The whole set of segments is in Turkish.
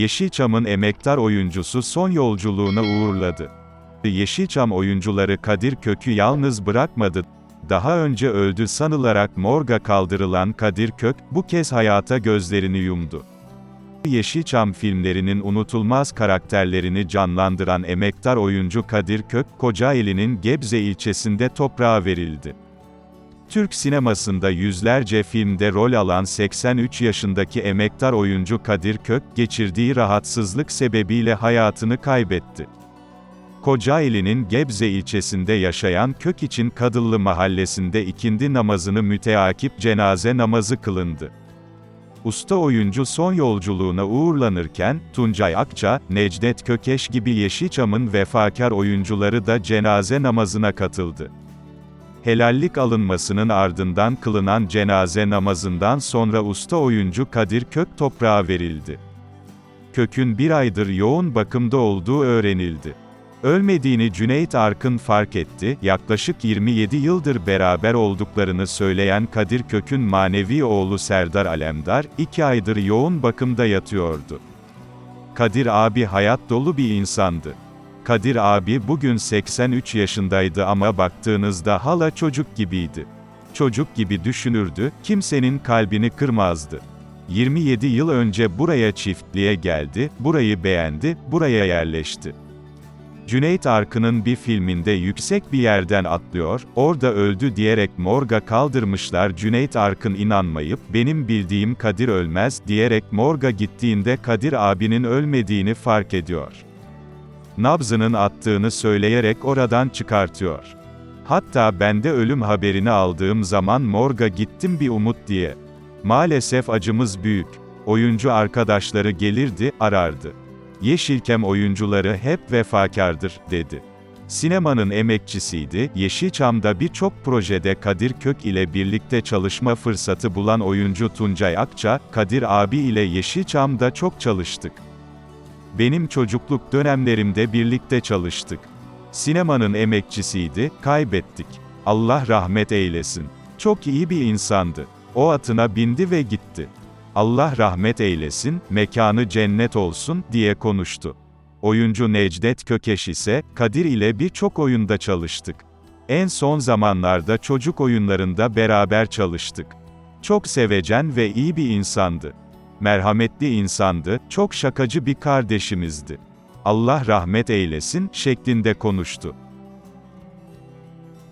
Yeşilçam'ın emektar oyuncusu son yolculuğuna uğurladı. Yeşilçam oyuncuları Kadir Kök'ü yalnız bırakmadı. Daha önce öldü sanılarak morga kaldırılan Kadir Kök, bu kez hayata gözlerini yumdu. Yeşilçam filmlerinin unutulmaz karakterlerini canlandıran emektar oyuncu Kadir Kök, Kocaeli'nin Gebze ilçesinde toprağa verildi. Türk sinemasında yüzlerce filmde rol alan 83 yaşındaki emektar oyuncu Kadir Kök, geçirdiği rahatsızlık sebebiyle hayatını kaybetti. Kocaeli'nin Gebze ilçesinde yaşayan Kök için Kadıllı mahallesinde ikindi namazını müteakip cenaze namazı kılındı. Usta oyuncu son yolculuğuna uğurlanırken, Tuncay Akça, Necdet Kökeş gibi Yeşilçam'ın vefakar oyuncuları da cenaze namazına katıldı. Helallik alınmasının ardından kılınan cenaze namazından sonra usta oyuncu Kadir Kök toprağa verildi. Kök'ün bir aydır yoğun bakımda olduğu öğrenildi. Ölmediğini Cüneyt Arkın fark etti, yaklaşık 27 yıldır beraber olduklarını söyleyen Kadir Kök'ün manevi oğlu Serdar Alemdar, 2 aydır yoğun bakımda yatıyordu. Kadir abi hayat dolu bir insandı. Kadir abi bugün 83 yaşındaydı ama baktığınızda hala çocuk gibiydi. Çocuk gibi düşünürdü, kimsenin kalbini kırmazdı. 27 yıl önce buraya çiftliğe geldi, burayı beğendi, buraya yerleşti. Cüneyt Arkın'ın bir filminde yüksek bir yerden atlıyor, orada öldü diyerek morga kaldırmışlar Cüneyt Arkın inanmayıp, benim bildiğim Kadir ölmez, diyerek morga gittiğinde Kadir abinin ölmediğini fark ediyor. Nabzının attığını söyleyerek oradan çıkartıyor. Hatta ben de ölüm haberini aldığım zaman morga gittim bir umut diye. Maalesef acımız büyük. Oyuncu arkadaşları gelirdi, arardı. Yeşilkem oyuncuları hep vefakardır, dedi. Sinemanın emekçisiydi, Yeşilçam'da birçok projede Kadir Kök ile birlikte çalışma fırsatı bulan oyuncu Tuncay Akça, Kadir abi ile Yeşilçam'da çok çalıştık. Benim çocukluk dönemlerimde birlikte çalıştık. Sinemanın emekçisiydi, kaybettik. Allah rahmet eylesin. Çok iyi bir insandı. O atına bindi ve gitti. Allah rahmet eylesin, mekanı cennet olsun, diye konuştu. Oyuncu Necdet Kökeş ise, Kadir ile birçok oyunda çalıştık. En son zamanlarda çocuk oyunlarında beraber çalıştık. Çok sevecen ve iyi bir insandı. Merhametli insandı, çok şakacı bir kardeşimizdi. Allah rahmet eylesin, şeklinde konuştu.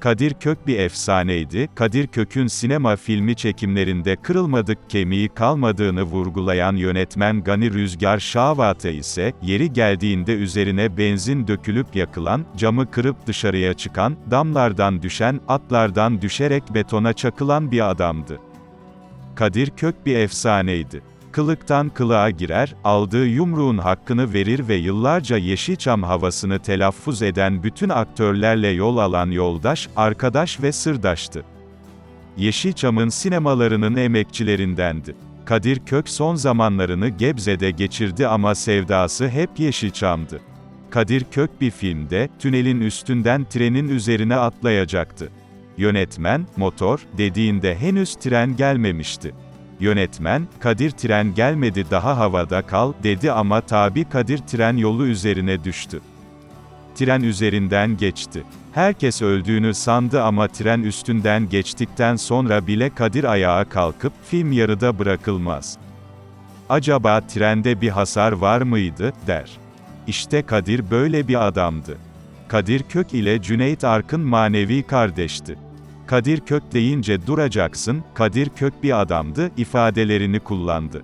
Kadir Kök bir efsaneydi. Kadir Kök'ün sinema filmi çekimlerinde kırılmadık kemiği kalmadığını vurgulayan yönetmen Gani Rüzgar Şavata ise, yeri geldiğinde üzerine benzin dökülüp yakılan, camı kırıp dışarıya çıkan, damlardan düşen, atlardan düşerek betona çakılan bir adamdı. Kadir Kök bir efsaneydi. Kılıktan kılığa girer, aldığı yumruğun hakkını verir ve yıllarca Yeşilçam havasını telaffuz eden bütün aktörlerle yol alan yoldaş, arkadaş ve sırdaştı. Yeşilçam'ın sinemalarının emekçilerindendi. Kadir Kök son zamanlarını Gebze'de geçirdi ama sevdası hep Yeşilçam'dı. Kadir Kök bir filmde, tünelin üstünden trenin üzerine atlayacaktı. Yönetmen, motor, dediğinde henüz tren gelmemişti. Yönetmen, Kadir tren gelmedi daha havada kal, dedi ama tabi Kadir tren yolu üzerine düştü. Tren üzerinden geçti. Herkes öldüğünü sandı ama tren üstünden geçtikten sonra bile Kadir ayağa kalkıp, film yarıda bırakılmaz. Acaba trende bir hasar var mıydı, der. İşte Kadir böyle bir adamdı. Kadir Kök ile Cüneyt Arkın manevi kardeşti. Kadir Kök deyince duracaksın, Kadir Kök bir adamdı, ifadelerini kullandı.